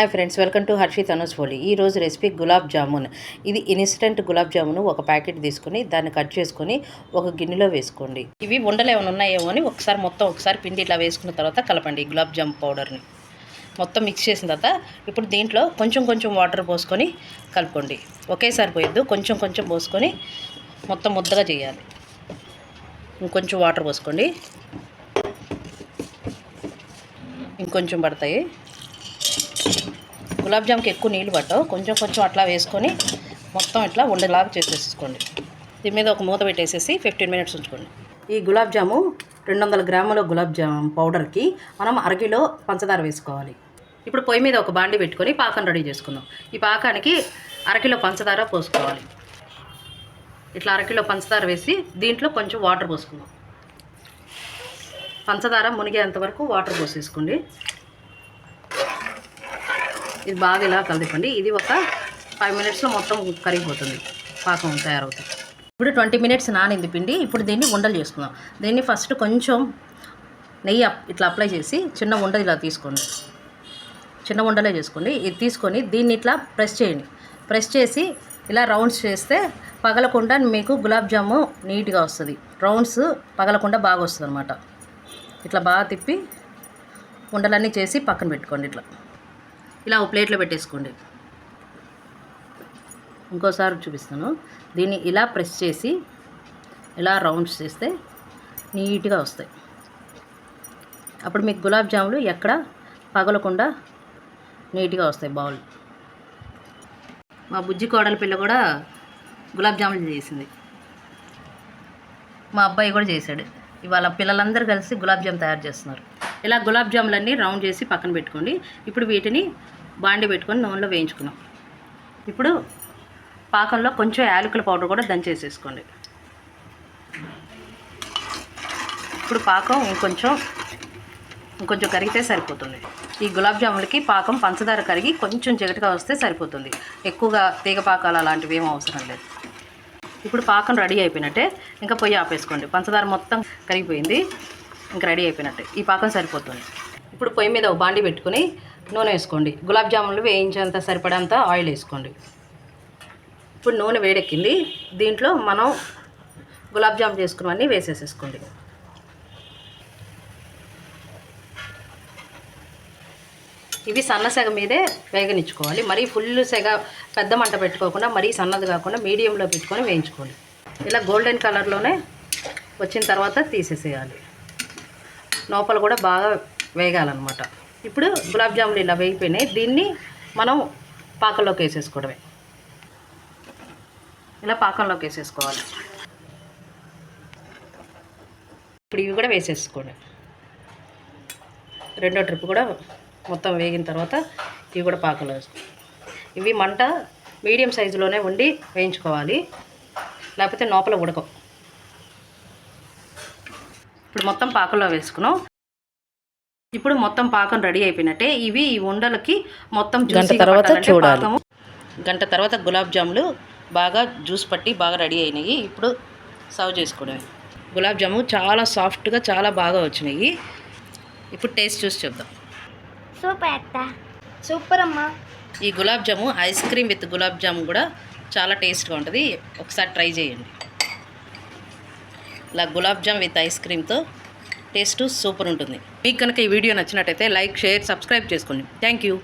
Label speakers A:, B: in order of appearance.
A: Hi friends welcome to Harshi Tanus Foley ఈ రోజు recipe gulab jamun. ఇది ఇన్స్టెంట్ గులాబ్ జామున్ ఒక ప్యాకెట్ తీసుకొని దాన్ని కట్ చేసుకొని ఒక గిన్నెలో వేసుకోండి. ఇవి ఉండలు ఏమైనా ఉన్నాయేమో అని ఒకసారి మొత్తం ఒకసారి పిండి ఇట్లా వేసుకున్న తర్వాత కలపండి గులాబ్ జామ్ పౌడర్ని మొత్తం మిక్స్ చేసిన తర్వాత ఇప్పుడు దీంట్లో కొంచెం కొంచెం వాటర్ పోసుకొని కలుపుకోండి. ఒకేసారి పోయొద్దు కొంచెం కొంచెం పోసుకొని మొత్తం ముద్దగా చేయాలి. ఇంకొంచెం వాటర్ పోసుకోండి. ఇంకొంచెం పడతాయి. గులాబ్ జామ్కి ఎక్కువ నీళ్ళు పట్టవు. కొంచెం కొంచెం అట్లా వేసుకొని మొత్తం ఇట్లా ఉండేలాగా చేసేసుకోండి. దీని మీద ఒక మూత పెట్టేసేసి ఫిఫ్టీన్ మినిట్స్ ఉంచుకోండి. ఈ గులాబ్ జాము రెండు వందల గ్రాముల గులాబ్ జామ్ పౌడర్కి మనం అరకిలో పంచదార వేసుకోవాలి. ఇప్పుడు పొయ్యి మీద ఒక బాండి పెట్టుకొని పాకం రెడీ చేసుకుందాం. ఈ పాకానికి అరకిలో పంచదార పోసుకోవాలి. ఇట్లా అరకిలో పంచదార వేసి దీంట్లో కొంచెం వాటర్ పోసుకుందాం. పంచదార మునిగేంత వరకు వాటర్ పోసేసుకోండి. ఇది బాగా ఇలా కలిపండి ఇది ఒక ఫైవ్ మినిట్స్లో మొత్తం కరిగిపోతుంది. పాకం తయారవుతుంది. ఇప్పుడు ట్వంటీ మినిట్స్ నానింది పిండి. ఇప్పుడు దీన్ని ఉండలు చేసుకుందాం. దీన్ని ఫస్ట్ కొంచెం నెయ్యి ఇట్లా అప్లై చేసి చిన్న ఉండలు ఇలా తీసుకోండి. చిన్న ఉండలే చేసుకోండి. ఇది తీసుకొని దీన్ని ఇట్లా ప్రెస్ చేయండి. ప్రెస్ చేసి ఇలా రౌండ్స్ చేస్తే పగలకుండా మీకు గులాబ్ జాము నీట్గా వస్తుంది. రౌండ్స్ పగలకుండా బాగా వస్తుంది అనమాట ఇట్లా బాగా తిప్పి ఉండలన్నీ చేసి పక్కన పెట్టుకోండి ఇట్లా. ఇలా ఒక ప్లేట్లో పెట్టేసుకోండి. ఇంకోసారి చూపిస్తాను. దీన్ని ఇలా ప్రెస్ చేసి ఇలా రౌండ్స్ చేస్తే నీట్గా వస్తాయి. అప్పుడు మీకు గులాబ్ జాములు ఎక్కడ పగలకుండా నీట్గా వస్తాయి బౌల్. మా బుజ్జి కోడల పిల్ల కూడా గులాబ్ జాములు చేసింది. మా అబ్బాయి కూడా చేశాడు. ఇవాళ పిల్లలందరూ కలిసి గులాబ్ జామ్ తయారు చేస్తున్నారు. ఇలా గులాబ్ జాములన్నీ రౌండ్ చేసి పక్కన పెట్టుకోండి. ఇప్పుడు వీటిని బాండి పెట్టుకొని నూనెలో వేయించుకున్నాం ఇప్పుడు పాకంలో కొంచెం యాలకుల పౌడర్ కూడా దంచేసేసుకోండి. ఇప్పుడు పాకం ఇంకొంచెం ఇంకొంచెం కరిగితే సరిపోతుంది. ఈ గులాబ్ జాములకి పాకం పంచదార కరిగి కొంచెం చిగటగా వస్తే సరిపోతుంది. ఎక్కువగా తీగ పాకాలు అలాంటివి ఏం అవసరం లేదు. ఇప్పుడు పాకం రెడీ అయిపోయినట్టే ఇంకా పొయ్యి ఆపేసుకోండి. పంచదార మొత్తం కరిగిపోయింది. ఇంకా రెడీ అయిపోయినట్టు. ఈ పాకం సరిపోతుంది. ఇప్పుడు పొయ్యి మీద ఒక బాండి పెట్టుకుని నూనె వేసుకోండి. గులాబ్ జామున్లు వేయించేంత సరిపడంత ఆయిల్ వేసుకోండి. ఇప్పుడు నూనె వేడెక్కింది. దీంట్లో మనం గులాబ్ జామ్ చేసుకున్నవన్నీ వేసేసేసుకోండి. ఇవి సన్న సెగ మీదే వేగనిచ్చుకోవాలి. మరీ ఫుల్ సెగ పెద్ద మంట పెట్టుకోకుండా మరీ సన్నది కాకుండా మీడియంలో పెట్టుకొని వేయించుకోండి. ఇలా గోల్డెన్ కలర్లోనే వచ్చిన తర్వాత తీసేసేయాలి. లోపల కూడా బాగా వేగాలన్నమాట. ఇప్పుడు గులాబ్ జాములు ఇలా వేగిపోయినాయి. దీన్ని మనం పాకంలోకి వేసేసుకోవడమే. ఇలా పాకంలోకి వేసేసుకోవాలి. ఇప్పుడు ఇవి కూడా వేసేసుకోండి. రెండో ట్రిప్ కూడా మొత్తం వేగిన తర్వాత ఇవి కూడా పాకంలో ఇవి మంట మీడియం సైజులోనే ఉండి వేయించుకోవాలి. లేకపోతే లోపల ఉడకవు. ఇప్పుడు మొత్తం పాకంలో వేసుకున్నాం. ఇప్పుడు మొత్తం పాకం రెడీ అయిపోయినట్టే. ఇవి ఈ ఉండలకి మొత్తం గంట తర్వాత చూడాలి. గంట తర్వాత గులాబ్ జాములు బాగా జ్యూస్ పట్టి బాగా రెడీ అయినాయి. ఇప్పుడు సర్వ్ చేసుకోవడమే. గులాబ్ జాము చాలా సాఫ్ట్గా చాలా బాగా వచ్చినాయి. ఇప్పుడు టేస్ట్ చూసి చూద్దాం
B: సూపర్ అత్త. సూపర్ అమ్మా.
A: ఈ gulab jamun ice cream with gulab jamun కూడా చాలా టేస్ట్గా ఉంటుంది. ఒకసారి ట్రై చేయండి. ఇలా గులాబ్ జామ్ విత్ ఐస్ క్రీమ్తో టేస్ట్ సూపర్ ఉంటుంది. మీకు కనుక ఈ వీడియో నచ్చినట్టయితే లైక్ షేర్ సబ్స్క్రైబ్ చేసుకోండి. Thank you